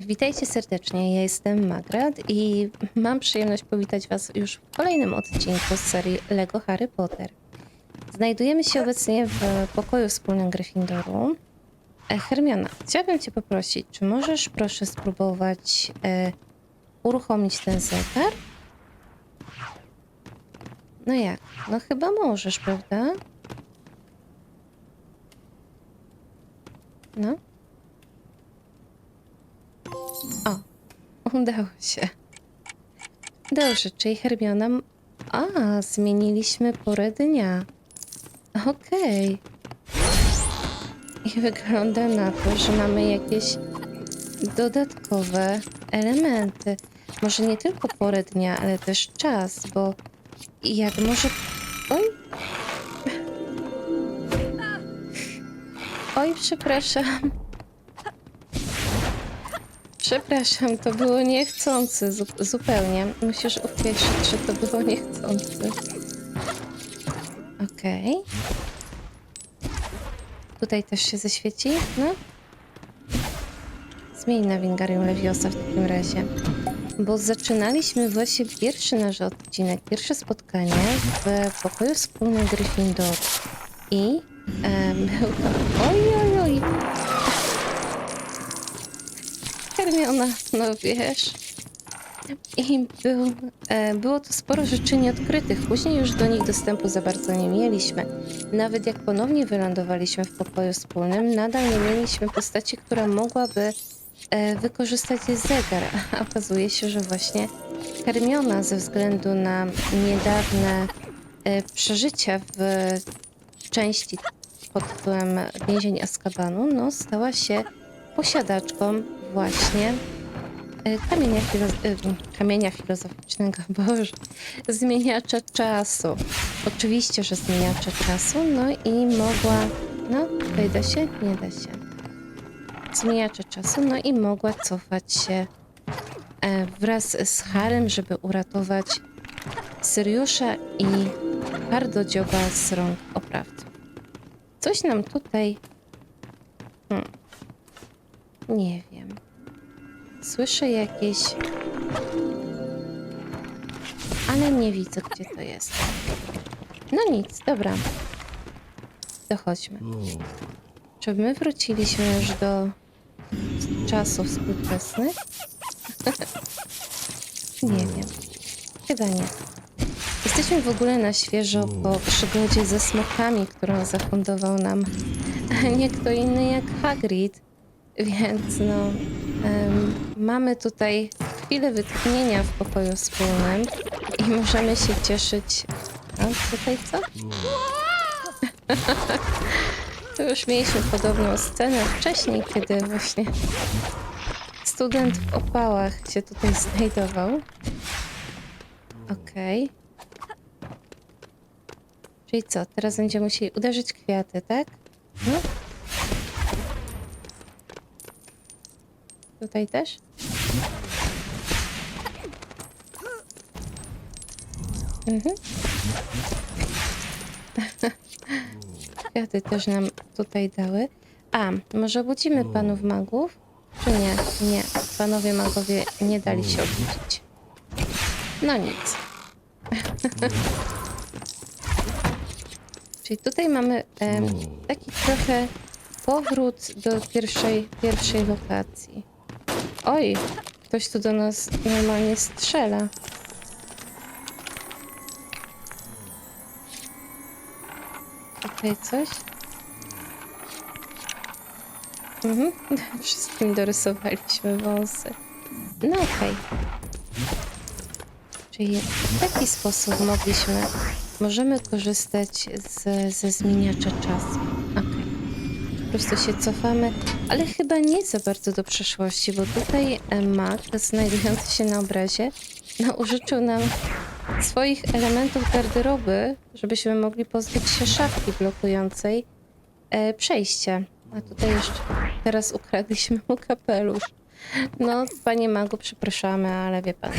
Witajcie serdecznie, ja jestem Magrat i mam przyjemność powitać Was już w kolejnym odcinku z serii LEGO Harry Potter. Znajdujemy się obecnie w pokoju wspólnym Gryffindoru. E, Hermiona, chciałabym Cię poprosić, czy możesz proszę spróbować e, uruchomić ten zegar? No jak? No chyba możesz, prawda? No. O, udało się. Dobrze, czyli Hermiona... A, zmieniliśmy porę dnia. Okej. I wygląda na to, że mamy jakieś dodatkowe elementy. Może nie tylko porę dnia, ale też czas, bo jak może... Oj! Oj, przepraszam. Przepraszam, to było niechcący zu zupełnie. Musisz uwierzyć, że to było niechcący. Okej. Tutaj też się zaświeci, no. Zmień na Wingarium Leviosa w takim razie. Bo zaczynaliśmy właśnie pierwszy nasz odcinek, pierwsze spotkanie w pokoju wspólnym Gryffindor. I em, był to... Oj, Hermiona, no wiesz. I był, e, było tu sporo rzeczy nieodkrytych. Później już do nich dostępu za bardzo nie mieliśmy. Nawet jak ponownie wylądowaliśmy w pokoju wspólnym, nadal nie mieliśmy postaci, która mogłaby e, wykorzystać zegar. A okazuje się, że właśnie Hermiona ze względu na niedawne e, przeżycia w części pod tytułem Więzień Azkabanu, no, stała się posiadaczką właśnie e, kamienia, filo- e, kamienia filozoficznego, Boże, zmieniacza czasu. Oczywiście, że zmieniacza czasu, no i mogła, no tutaj da się? Nie da się. Zmieniacza czasu, no i mogła cofać się e, wraz z Harem, żeby uratować Syriusza i Hardodzioba z rąk oprawców. Coś nam tutaj... Nie wiem. Słyszę jakieś... Ale nie widzę, gdzie to jest. No nic, dobra. Dochodźmy. Czy my wróciliśmy już do czasów współczesnych? nie wiem. Chyba nie. Jesteśmy w ogóle na świeżo po przygodzie ze smokami, którą zafundował nam nie kto inny jak Hagrid. Więc no, mamy tutaj chwilę wytchnienia w pokoju wspólnym i możemy się cieszyć. A tutaj co? to już mieliśmy podobną scenę wcześniej, kiedy właśnie student w opałach się tutaj znajdował. Okej. Czyli co, teraz będziemy musieli uderzyć kwiaty, tak? No. Tutaj też? Mhm. Kwiaty też nam tutaj dały. A, może budzimy panów magów? Czy nie? Nie. Panowie magowie nie dali się obudzić. No nic. Czyli tutaj mamy em, taki trochę powrót do pierwszej, pierwszej lokacji. Oj, ktoś tu do nas normalnie strzela. Tutaj coś? Mhm. Wszystkim dorysowaliśmy wąsy. No okej. Czyli w taki sposób mogliśmy, możemy korzystać z, ze zmieniacza czasu. Po prostu się cofamy, ale chyba nie za bardzo do przeszłości, bo tutaj e, Mac, znajdujący się na obrazie, no, użyczył nam swoich elementów garderoby, żebyśmy mogli pozbyć się szafki blokującej e, przejście. A tutaj jeszcze teraz ukradliśmy mu kapelusz. No, panie Magu, przepraszamy, ale wie pan,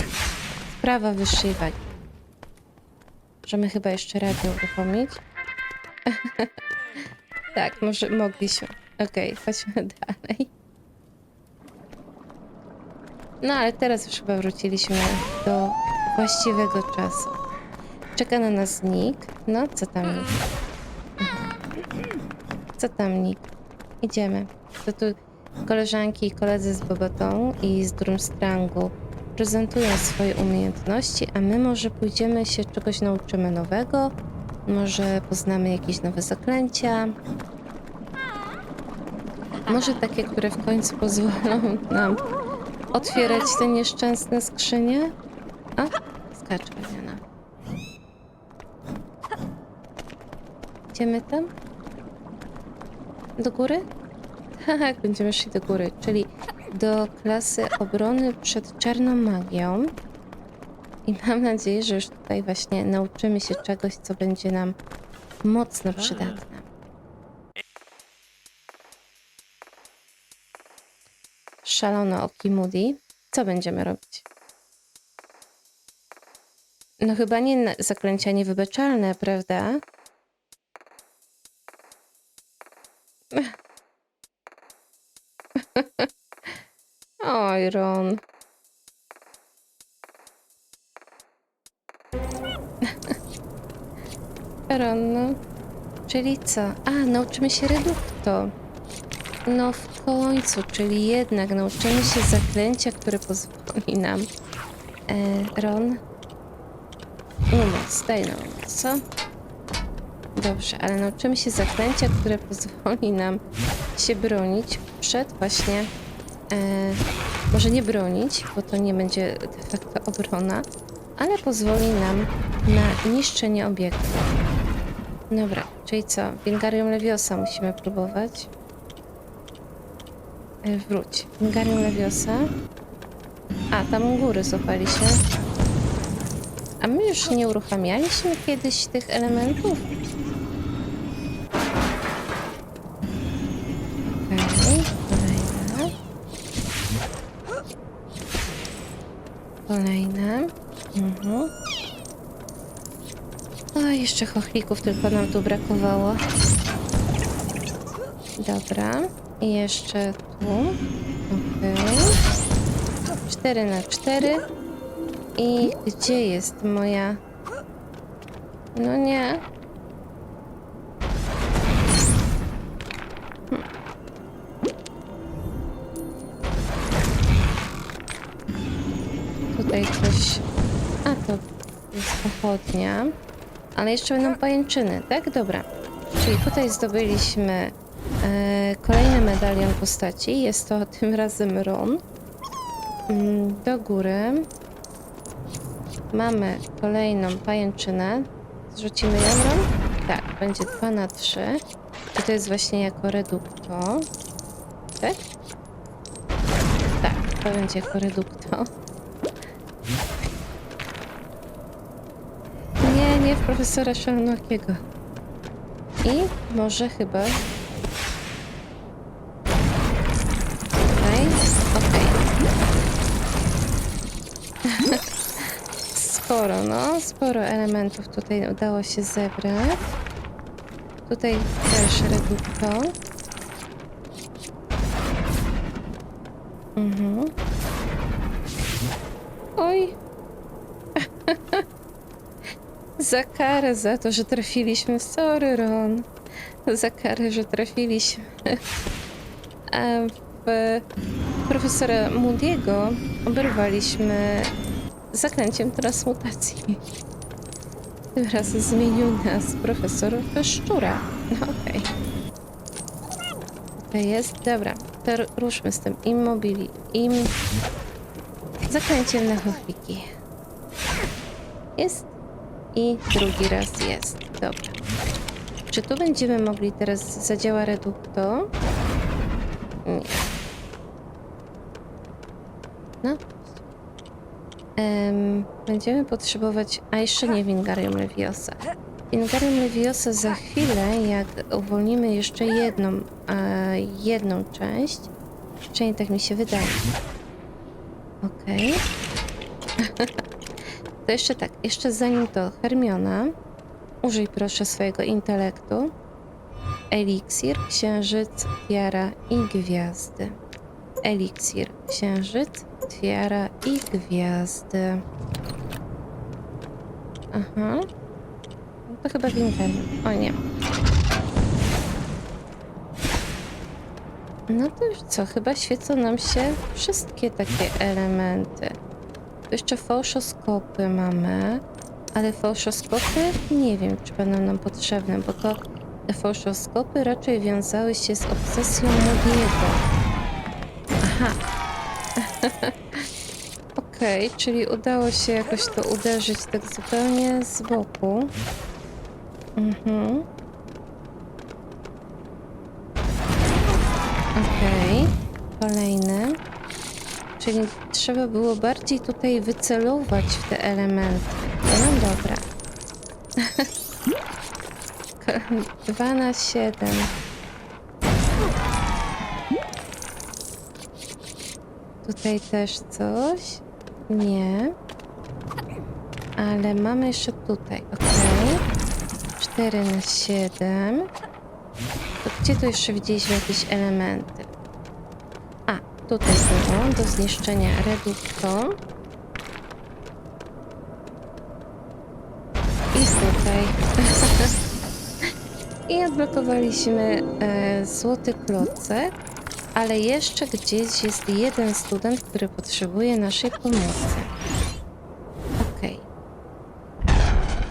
sprawa wyższej wagi. Możemy chyba jeszcze radio uruchomić. tak, może mogliśmy. Okej, chodźmy dalej. No ale teraz już chyba wróciliśmy do właściwego czasu. Czeka na nas Nick. No, co tam Nick? Co tam Nick? Idziemy. To tu koleżanki i koledzy z Bobotą i z Drumstrangu prezentują swoje umiejętności, a my może pójdziemy się czegoś nauczymy nowego, może poznamy jakieś nowe zaklęcia, może takie, które w końcu pozwolą nam otwierać te nieszczęsne skrzynie? A, skacz. Idziemy tam? Do góry? Tak, będziemy szli do góry, czyli do klasy obrony przed czarną magią. I mam nadzieję, że już tutaj właśnie nauczymy się czegoś, co będzie nam mocno przydatne. Szalone oki Moody. Co będziemy robić? No chyba nie zaklęcia niewybaczalne, prawda? Oj, Ron. Ron, no. Czyli co? A, nauczymy się redukto. No w końcu, czyli jednak nauczymy się zaklęcia, które pozwoli nam. E, Ron? Umóc, daj na umóc, co? Dobrze, ale nauczymy się zaklęcia, które pozwoli nam się bronić przed właśnie. E, może nie bronić, bo to nie będzie de facto obrona, ale pozwoli nam na niszczenie obiektu. Dobra, czyli co? Wingarium Leviosa musimy próbować. E, Wróć. Wingarium Leviosa. A, tam u góry się. A my już nie uruchamialiśmy kiedyś tych elementów? Okej, kolejna. Kolejna. Mhm. O, jeszcze chochlików tylko nam tu brakowało. Dobra. I jeszcze tu. Okej. 4 na 4. I gdzie jest moja... No nie. Tutaj coś... A, to jest pochodnia. Ale jeszcze będą pajęczyny, tak? Dobra. Czyli tutaj zdobyliśmy e, kolejny medalion postaci. Jest to tym razem Ron. Mm, Do góry mamy kolejną pajęczynę. Zrzucimy ją, Ron? Tak, będzie 2 na 3. I to jest właśnie jako redukto. Tak? Tak, to będzie jako redukto. W profesora Szalnokiego. I może chyba... Tutaj, okej. sporo, no, sporo elementów tutaj udało się zebrać. Tutaj też redukto. Mhm. Oj, Za karę za to, że trafiliśmy. Sorry, Ron. Za karę, że trafiliśmy. W profesora Moody'ego oberwaliśmy zaklęciem transmutacji. Tym razem zmienił nas profesor szczura. No okej. Tutaj jest. Dobra, to ru- ruszmy z tym immobili. Im... Zaklęciem na chochliki. Jest i drugi raz jest. Dobra. Czy tu będziemy mogli teraz zadziała redukto? Nie. No. Em, będziemy potrzebować... A jeszcze nie Wingarium Leviosa. Wingarium Leviosa za chwilę, jak uwolnimy jeszcze jedną, jedną część. Przynajmniej tak mi się wydaje. Okej. To jeszcze tak, jeszcze zanim to Hermiona, użyj proszę swojego intelektu. Eliksir, księżyc, tiara i gwiazdy. Eliksir, księżyc, tiara i gwiazdy. Aha. No To chyba winterny. O nie. No to już co? Chyba świecą nam się wszystkie takie elementy. Jeszcze fałszoskopy mamy, ale fałszoskopy nie wiem, czy będą nam potrzebne, bo to te fałszoskopy raczej wiązały się z obsesją Mogiego. Aha. Okej, czyli udało się jakoś to uderzyć tak zupełnie z boku. Mhm. Okej, kolejny. Czyli trzeba było bardziej tutaj wycelować w te elementy. No dobra. 2 na 7. Tutaj też coś? Nie. Ale mamy jeszcze tutaj, ok. 4 na 7. To gdzie tu jeszcze widzieliśmy jakieś elementy? Tutaj było do zniszczenia redukto. I tutaj. I odblokowaliśmy e, złoty klocek, ale jeszcze gdzieś jest jeden student, który potrzebuje naszej pomocy. Okej.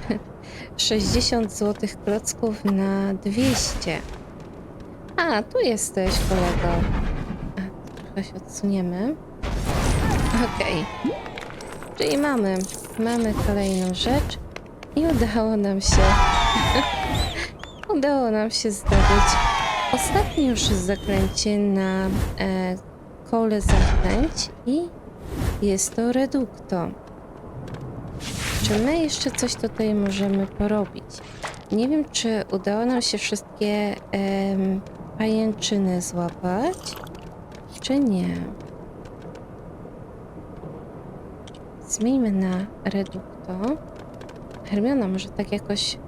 60 złotych klocków na 200. A, tu jesteś, kolego. Trochę się odsuniemy. Okej. Czyli mamy, mamy kolejną rzecz i udało nam się udało nam się zdobyć ostatnie już zaklęcie na e, kole zaklęć i jest to redukto. Czy my jeszcze coś tutaj możemy porobić? Nie wiem, czy udało nam się wszystkie em, pajęczyny złapać, czy nie. Zmieńmy na redukto. Hermiona, może tak jakoś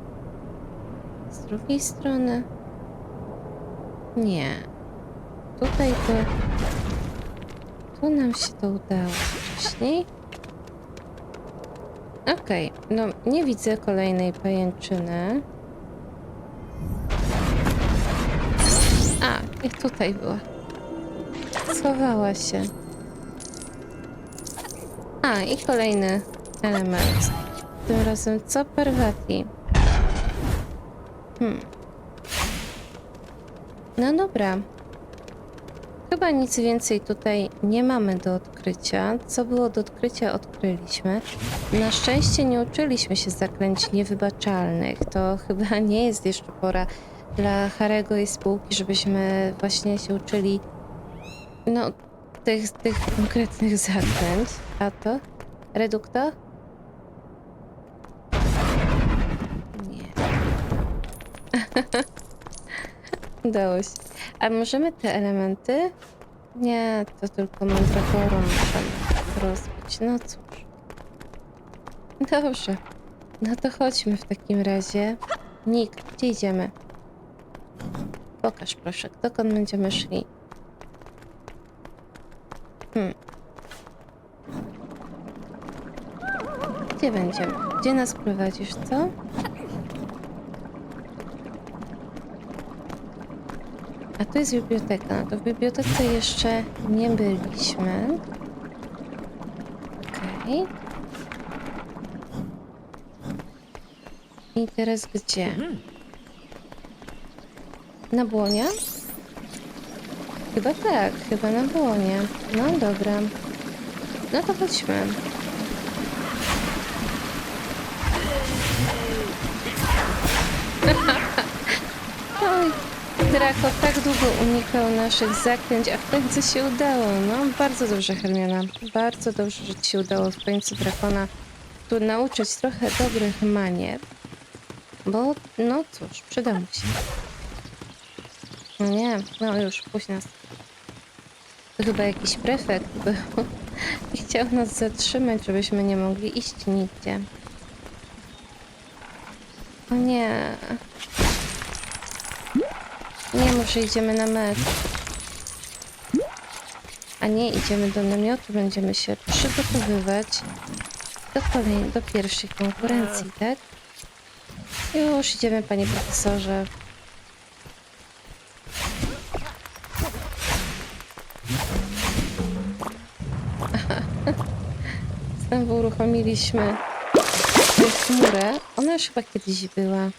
z drugiej strony? Nie. Tutaj to... Tu nam się to udało wcześniej. Okej, no nie widzę kolejnej pajęczyny. A, tutaj była. Schowała się. A, i kolejny element. Tym razem co Parvati? Hmm. No dobra. Chyba nic więcej tutaj nie mamy do odkrycia. Co było do odkrycia, odkryliśmy. Na szczęście nie uczyliśmy się zaklęć niewybaczalnych. To chyba nie jest jeszcze pora dla Harego i spółki, żebyśmy właśnie się uczyli no, tych, tych konkretnych zaklęć. A to? Redukto? Nie. Udało się. A możemy te elementy? Nie, to tylko mandragorą możemy rozbić. No cóż. Dobrze. No to chodźmy w takim razie. Nick, gdzie idziemy? Pokaż proszę, dokąd będziemy szli. Hmm. Gdzie będziemy? Gdzie nas prowadzisz, co? A tu jest biblioteka. No to w bibliotece jeszcze nie byliśmy. Okej. I teraz gdzie? Na błonie? Chyba tak, chyba na błonie. No dobra. No to chodźmy. Oj, Draco tak długo unikał naszych zaklęć, a w końcu się udało. No, bardzo dobrze, Hermiona. Bardzo dobrze, że ci się udało w końcu Drakona tu nauczyć trochę dobrych manier. Bo, no cóż, przyda mu się. No nie, no już, puść nas. To chyba jakiś prefekt był i chciał nas zatrzymać, żebyśmy nie mogli iść nigdzie. O nie. Nie, może idziemy na mecz. a nie idziemy do namiotu, będziemy się przygotowywać do kolej, do pierwszej konkurencji, tak? Już idziemy, panie profesorze. Znowu uruchomiliśmy tę chmurę. Ona już chyba kiedyś była.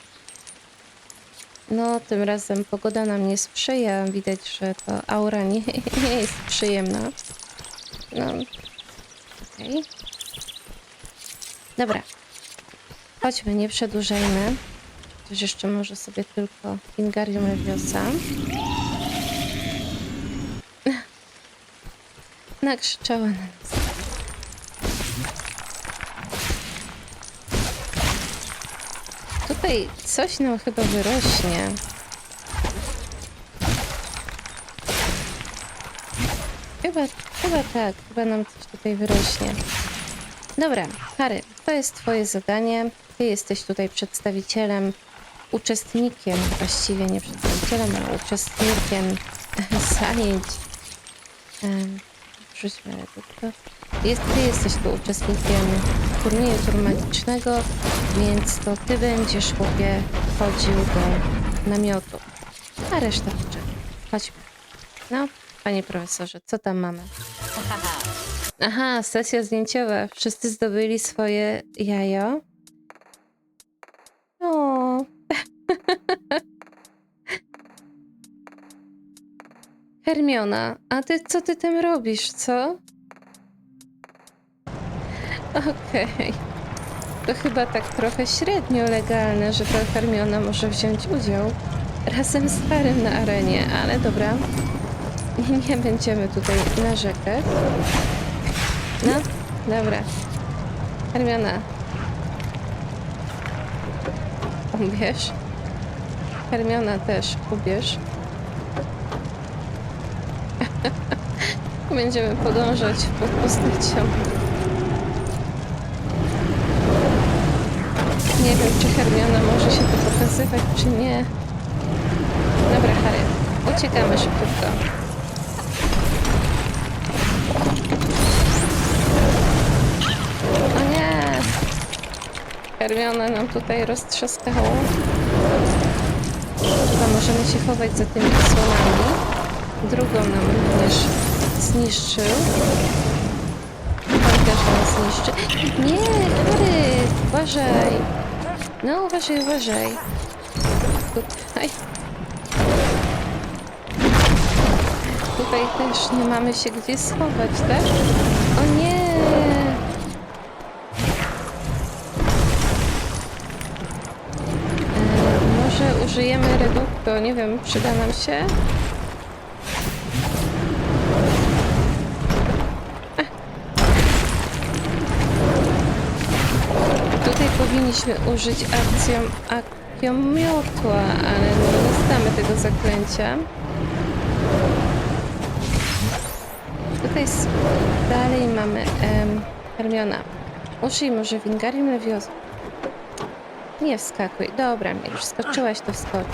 No, tym razem pogoda nam nie sprzyja. Widać, że to aura nie, nie jest przyjemna. No, okej. Dobra. Chodźmy, nie przedłużajmy. Chociaż jeszcze może sobie tylko Ingarium Leviosa. Nakrzyczała na nas. Tutaj coś nam chyba wyrośnie. Chyba, chyba tak, chyba nam coś tutaj wyrośnie. Dobra, Harry, to jest twoje zadanie. Ty jesteś tutaj przedstawicielem, uczestnikiem, właściwie nie przedstawicielem, ale uczestnikiem zajęć. Rzućmy reduktor. Jest, ty jesteś tu uczestnikiem turnieju turmatycznego, więc to ty będziesz, chłopie, chodził do namiotu. A reszta poczeka. Chodźmy. No, panie profesorze, co tam mamy? Aha, sesja zdjęciowa. Wszyscy zdobyli swoje jajo. O. Hermiona, a ty co ty tym robisz, co? Okej. To chyba tak trochę średnio legalne, że ta Hermiona może wziąć udział razem z Harrym na arenie, ale dobra. Nie będziemy tutaj narzekać. No, dobra. Hermiona. Ubierz. Hermiona też ubierz. Będziemy podążać pod postacią. Nie wiem, czy Hermiona może się tu pokazywać, czy nie. Dobra, Harry. Uciekamy szybciutko. O nie! Hermiona nam tutaj roztrzaskało. Chyba możemy się chować za tymi słonami. Drugą nam również zniszczył. Pan też nas zniszczy. Nie, Harry! Uważaj! No, uważaj, uważaj. Tutaj. Tutaj też nie mamy się gdzie schować, tak? O nie! E, może użyjemy redukto, nie wiem, przyda nam się? Powinniśmy użyć akcją akiomiotła, ale no, nie znamy tego zaklęcia. Tutaj dalej mamy em, Hermiona. Użyj może Wingarium Leviosa. Nie wskakuj. Dobra, jak już skoczyłaś, to wskocz.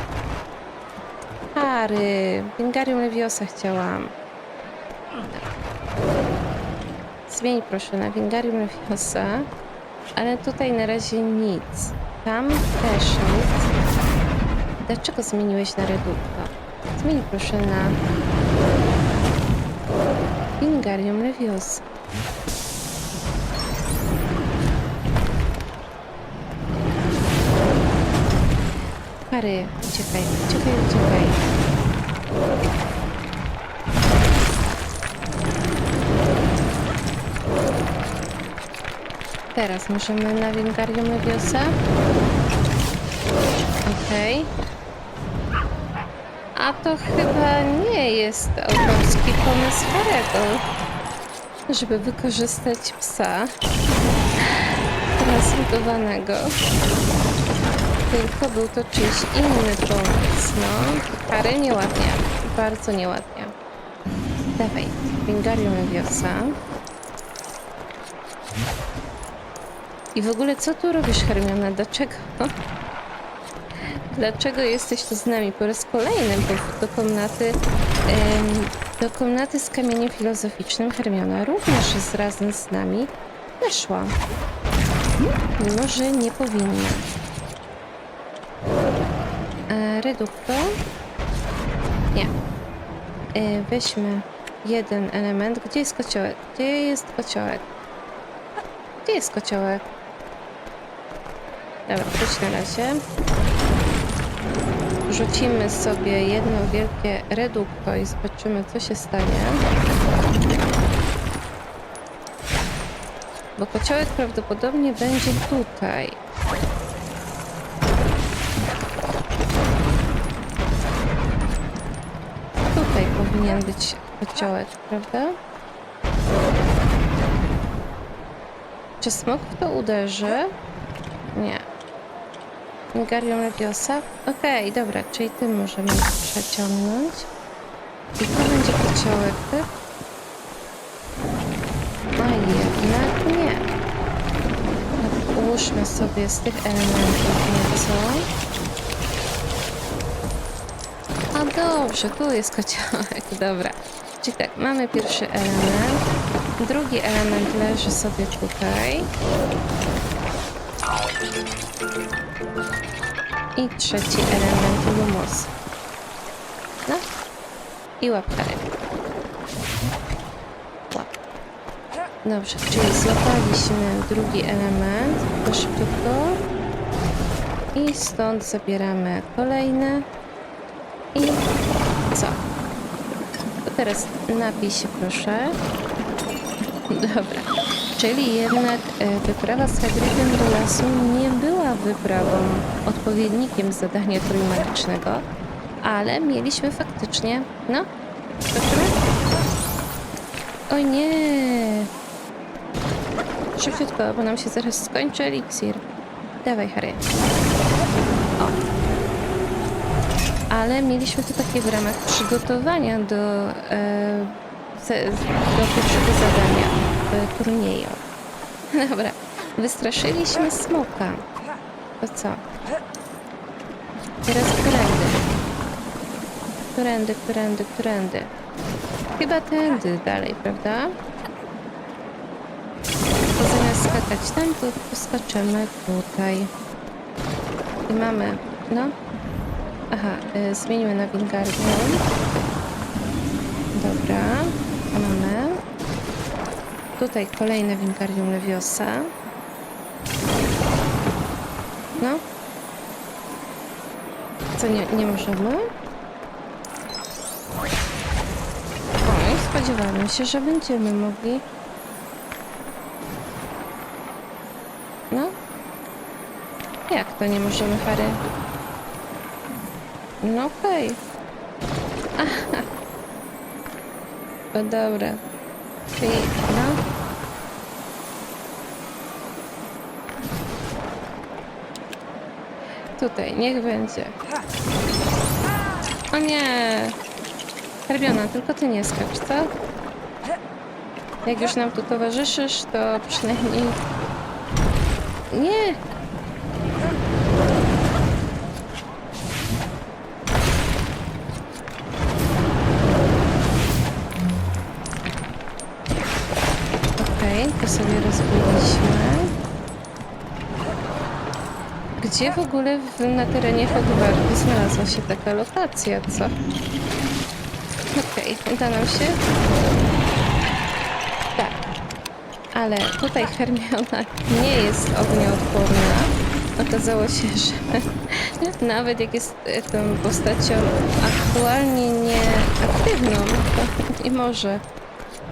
Harry, Wingarium Leviosa chciałam. Zmień proszę na Wingarium Leviosa. Ale tutaj na razie nic. Tam też nic. Dlaczego zmieniłeś na redukto? Zmień proszę na Wingarium Leviosa. Pary, uciekaj, uciekaj, uciekaj. Teraz możemy na Wingarium Leviosa. Okej. A to chyba nie jest autorski pomysł Harego, żeby wykorzystać psa transmutowanego. Tylko był to czyjś inny pomysł, no. Harry nieładnie, bardzo nieładnie. Dawaj, Wingarium Leviosa. I w ogóle co tu robisz, Hermiona? Dlaczego? Dlaczego jesteś tu z nami po raz kolejny? Do komnaty Do komnaty z kamieniem filozoficznym Hermiona również jest razem z nami weszła. Mimo, że nie powinna. E, reduktor? Nie. E, weźmy jeden element. Gdzie jest kociołek? Gdzie jest kociołek? Gdzie jest kociołek? Dobra, wróć na razie. Rzucimy sobie jedno wielkie redukto i zobaczymy, co się stanie. Bo kociołek prawdopodobnie będzie tutaj. Tutaj powinien być kociołek, prawda? Czy smok w to uderzy? Nie. Ingarium Leviosa? Okej, dobra, czyli tym możemy przeciągnąć. I tu będzie kociołek, tak? A jednak nie. Ułóżmy sobie z tych elementów nieco. A dobrze, tu jest kociołek, dobra. Czyli tak, mamy pierwszy element. Drugi element leży sobie tutaj. I trzeci element lumos. No. I łapka ryb. Łap. Dobrze, czyli złapaliśmy drugi element. To szybciutko. I stąd zabieramy kolejny. I co? To teraz napij się proszę. Dobra. Czyli jednak e, wyprawa z Hagridem do lasu nie była wyprawą odpowiednikiem zadania trójmagicznego, ale mieliśmy faktycznie... No, zobaczymy? Oj nie! Szybciutko, bo nam się zaraz skończy eliksir. Dawaj, Harry. O. Ale mieliśmy to takie w ramach przygotowania do, e, do pierwszego zadania w turnieju. Dobra, wystraszyliśmy smoka. To co? Teraz którędy? Którędy, którędy, którędy? Chyba tędy dalej, prawda? Bo zamiast skakać tam, to poskaczemy tutaj. I mamy, no. Aha, y, na Wingardium. Tutaj kolejne Wingardium Leviosa. No. Co, nie, nie możemy? Oj, spodziewałam się, że będziemy mogli. No. Jak to nie możemy, Harry? No okej. Aha. No dobra. Czyli, no. Tutaj, niech będzie. O nie! Hermiona, tylko ty nie skacz, co? Jak już nam tu towarzyszysz, to przynajmniej... Nie! Gdzie w ogóle w, na terenie Hogwartu znalazła się taka lokacja, co? Okej, uda nam się? Tak. Ale tutaj Hermiona nie jest ognioodporna. Okazało się, że nawet jak jest e, tą postacią aktualnie nieaktywną, to nie może.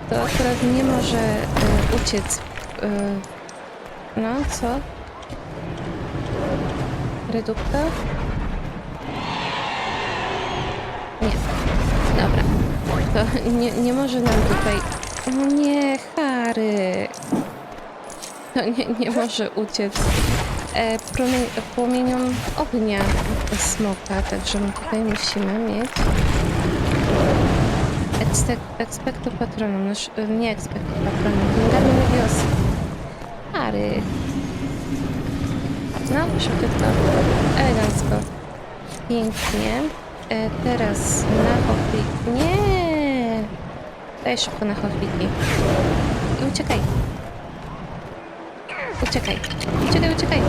To akurat nie może e, uciec. E, no, co? Redukta? Nie. Dobra. To nie, nie może nam tutaj... O nie, Harry! To nie, nie może uciec e, płomieniom ognia smoka, także my tutaj musimy mieć expecto patronum, nasz, nie expecto patronum, Wingardium Leviosa. Harry. No, szybciutko, elegancko, pięknie. E, teraz na okli... Nie! Daj szybko na chochliki. I uciekaj. Uciekaj. Uciekaj, uciekaj.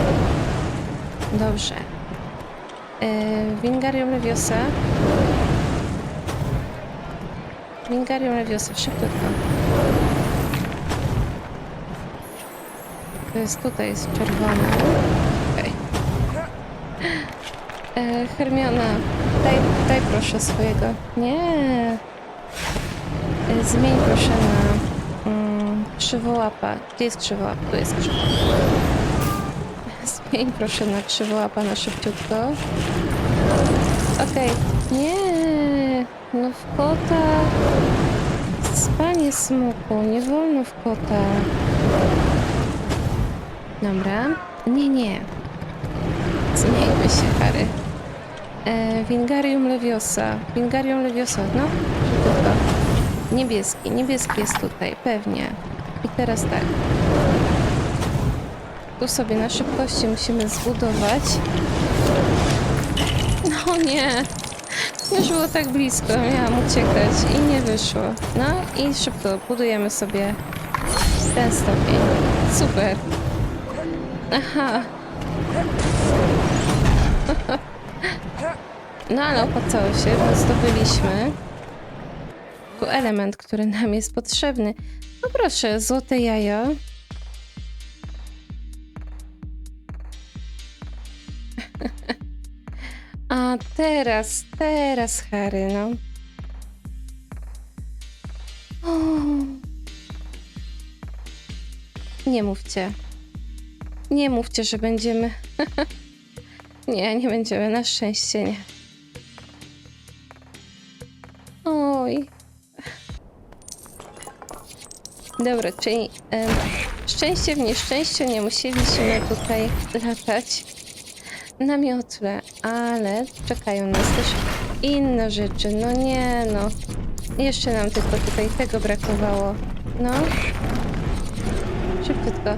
Dobrze. Yy, Wingarium Leviosa. Wingarium Leviosa, szybciutko. To jest tutaj, jest czerwony. E, Hermiona, daj, daj proszę swojego. Nie. E, Zmień proszę na mm, krzywołapa. Gdzie jest krzywołap? Tu jest krzywołap. Zmień proszę na krzywołapa na szybciutko. Okej. Nie. No w kota. Spanie smoku. Nie wolno w kota. Dobra. Nie, nie. Zmieńmy się, Harry. E, Wingarium Leviosa. Wingarium Leviosa, no. Szybciutko. Niebieski. Niebieski jest tutaj, pewnie. I teraz tak. Tu sobie na szybkości musimy zbudować. No nie. Już było tak blisko, miałam uciekać i nie wyszło. No i szybko budujemy sobie ten stopień. Super. Aha. No ale opłacało się, bo zdobyliśmy tu element, który nam jest potrzebny. No proszę, złote jajo. A teraz, teraz Harry, no. Nie mówcie. Nie mówcie, że będziemy. nie, nie będziemy, na szczęście nie. Oj. Dobra, czyli em, szczęście w nieszczęściu nie musieliśmy tutaj latać na miotle, ale czekają nas też inne rzeczy. No nie, no. Jeszcze nam tylko tutaj tego brakowało. No. Szybciutko.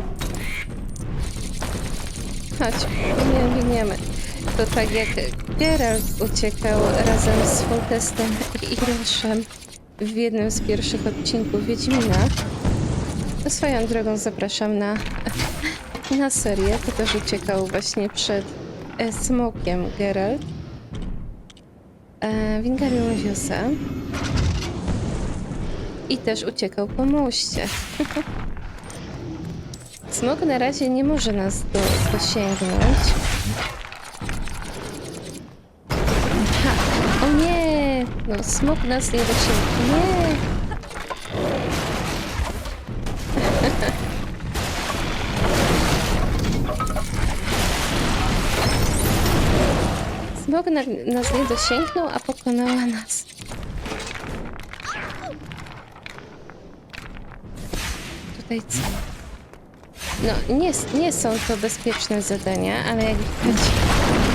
Chodź, biegniemy, biegniemy. To tak jak Geralt uciekał razem z Foltestem i Roszem w jednym z pierwszych odcinków Wiedźmina. Swoją drogą zapraszam na, na serię. To też uciekał właśnie przed e, smokiem Geralt. E, Wingarium Leviosa. I też uciekał po moście. Smok na razie nie może nas do, dosięgnąć. Ha! O nie! No, smok nas nie dosięgnie. Nie! Smok na, nas nie dosięgnął, a pokonała nas. Tutaj co? No, nie, nie są to bezpieczne zadania, ale jak widać,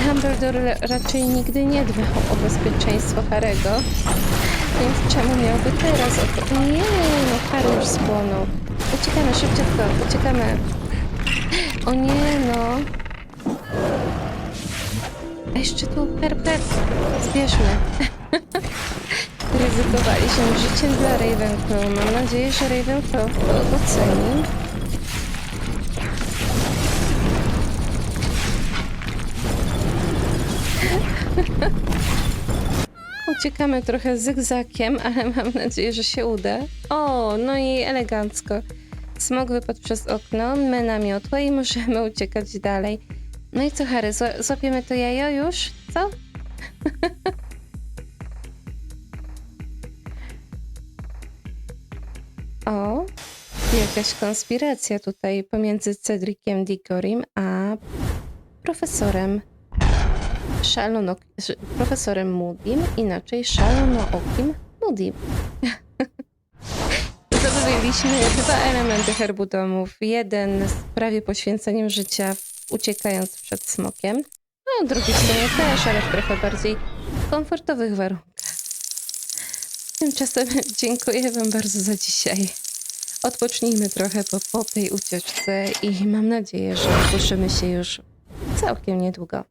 Dumbledore ra- raczej nigdy nie dbał o bezpieczeństwo Harego. Więc czemu miałby teraz o to? Nie, no Harry już spłonął. Uciekamy szybciutko, uciekamy. O nie, no. A jeszcze tu herb. Zbierzmy. Ryzykowaliśmy życiem dla Ravenclaw. Mam nadzieję, że Ravenclaw to doceni. Uciekamy trochę zygzakiem, ale mam nadzieję, że się uda. O, no i elegancko. Smok wypadł przez okno, my na miotło i możemy uciekać dalej. No i co, Harry, zła- złapiemy to jajo już? Co? o, jakaś konspiracja tutaj pomiędzy Cedriciem Digorim a profesorem szalono, sz- profesorem Moodim, inaczej szalonookim Moodim. Zdobyliśmy dwa elementy herbu domów. Jeden z prawie poświęceniem życia, uciekając przed smokiem. No, drugi w sumie też, ale w trochę bardziej komfortowych warunkach. Tymczasem dziękuję Wam bardzo za dzisiaj. Odpocznijmy trochę po, po tej ucieczce i mam nadzieję, że słyszymy się już całkiem niedługo.